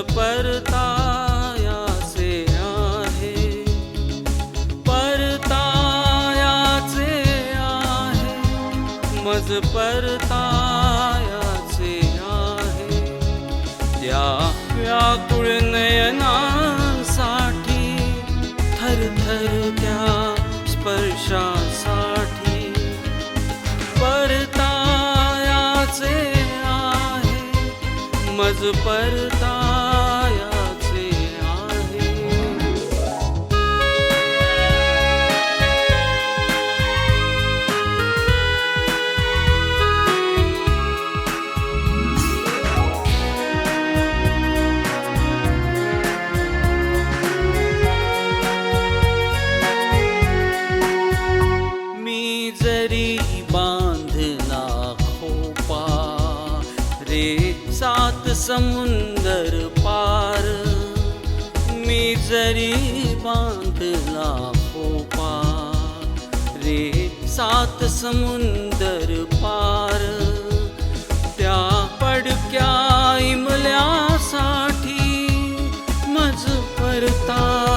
परतायाचे आहे. परतायाचे आहे. मज परतायाचे आहे. त्या व्याकुळ नयनासाठी थरथर त्या स्पर्शासाठी. परतायाचे आहे. मज परतायाचे समुंदर पार मी जरी बांधला खोपा रे सात समुंदर पार त्या पडक्या इमल्यासाठी मज परतायाचे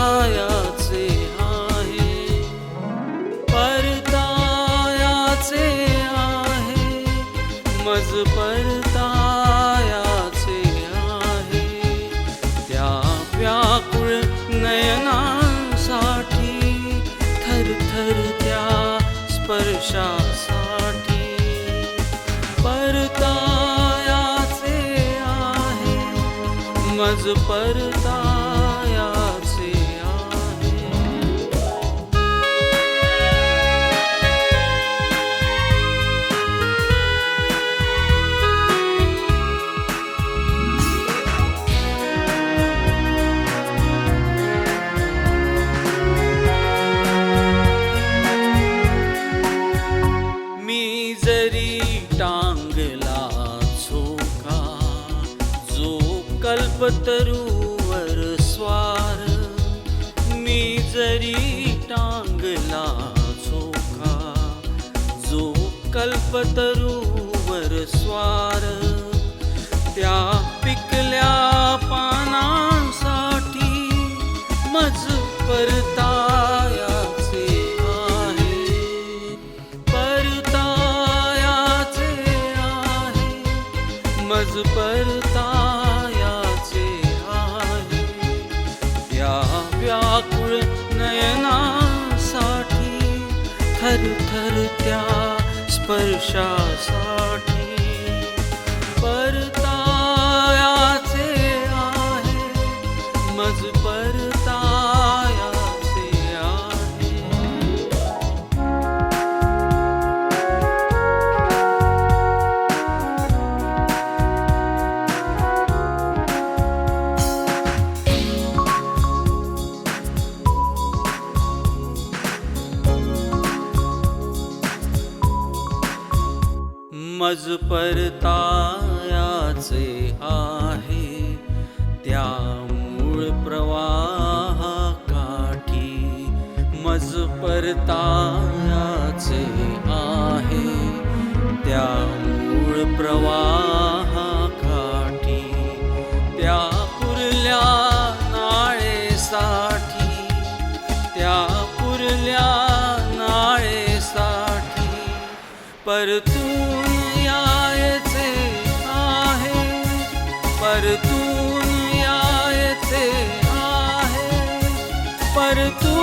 आहे परतायाचे आहे मज परता समज परतायाचे आहे मी जरी टांगला कल्पतरूवर स्वार मी जरी टांगला झोका जो कल्पतरूवर स्वार वर्षासाठी परतायाचे आहे. मज परता मज परतायाचे आहे. त्या मूळ प्रवाहा काठी मज परतायाचे आहे. त्या मूळ प्रवाहाकाठी त्या पुरल्या नाळेसाठी त्या पुरल्या नाळेसाठी परतू morto